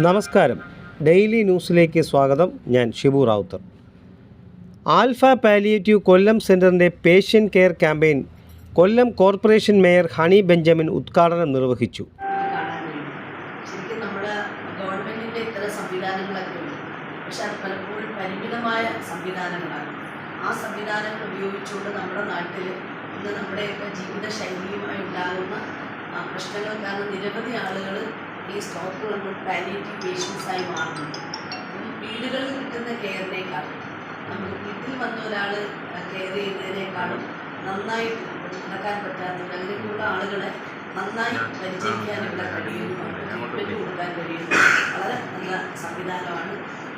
നമസ്കാരം. ഡെയിലി ന്യൂസിലേക്ക് സ്വാഗതം. ഞാൻ ഷിബു റാവുത്തർ. ആൽഫ പാലിയേറ്റീവ് കൊല്ലം സെന്ററിന്റെ patient care campaign Kollam corporation mayor Honey Benjamin ഉദ്ഘാടനം നിർവഹിച്ചു. ആ സംവിധാനങ്ങൾ ഉപയോഗിച്ചുകൊണ്ട് നമ്മുടെ നാട്ടിൽ ഇന്ന് നമ്മുടെയൊക്കെ ജീവിത ശൈലിയുമായി ഉണ്ടാകുന്ന പ്രശ്നങ്ങൾ കാരണം നിരവധി ആളുകൾ ഈ സ്റ്റോക്ക് കൊണ്ട് പാലിയേറ്റീവ് പേഷ്യൻസായി മാറുന്നുണ്ട് ഈ വീടുകളിൽ കിട്ടുന്ന കെയറിനേക്കാൾ നമ്മൾ വീട്ടിൽ വന്ന ഒരാൾ കെയർ ചെയ്യുന്നതിനേക്കാളും നന്നായിട്ട് നടക്കാൻ പറ്റാത്തത് അങ്ങനെയൊക്കെയുള്ള ആളുകളെ നന്നായി പരിചരിക്കാൻ ഇവിടെ കഴിയുന്നു ട്രീറ്റ്മെന്റ് കൊടുക്കാൻ കഴിയുന്നു. വളരെ നല്ല സംവിധാനമാണ്.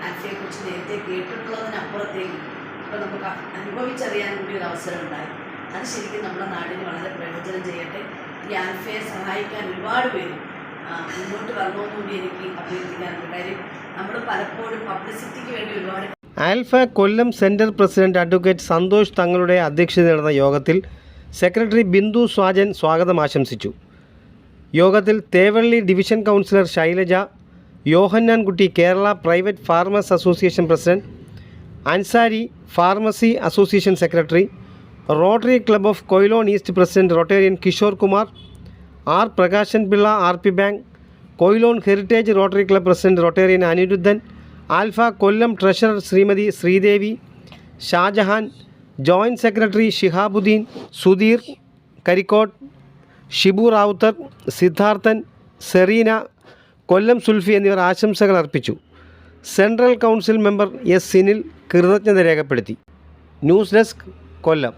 ആക്ഷയെക്കുറിച്ച് നേരത്തെ കേട്ടിട്ടുള്ളതിനപ്പുറത്തേക്ക് ഇപ്പോൾ നമുക്ക് അനുഭവിച്ചറിയാൻ കൂടി ഒരു അവസരം ഉണ്ടായി. അത് ശരിക്കും നമ്മുടെ നാടിന് വളരെ പ്രയോജനം ചെയ്യട്ടെ. ഈ ആൽഫയെ സഹായിക്കാൻ ഒരുപാട് പേര് മുന്നോട്ട് എനിക്ക് Alpha Kollam centre president advocate Santhosh തങ്ങളുടെ അധ്യക്ഷത നടന്ന യോഗത്തിൽ സെക്രട്ടറി ബിന്ദു സ്വാജൻ സ്വാഗതം ആശംസിച്ചു. യോഗത്തിൽ Thevally division councillor Shailaja Yohannankutty Kerala private farmers association president Ansari pharmacy association secretary Rotary club of Quilon east president Rotarian Kishore Kumar R Prakashan Pillai R P bank Quilon heritage Rotary club president Rotarian Aniruddhan Alpha Kollam treasurer Shrimati Sreedevi Shajahan joint secretary Shihabuddin Sudheer Karikode Shibu Ravuthar Siddharthan Sereena Kollam Sulfi എന്നിവർ ആശംസകൾ അർപ്പിച്ചു. Central council member S Sinil കൃതജ്ഞത രേഖപ്പെടുത്തി. News desk Kollam.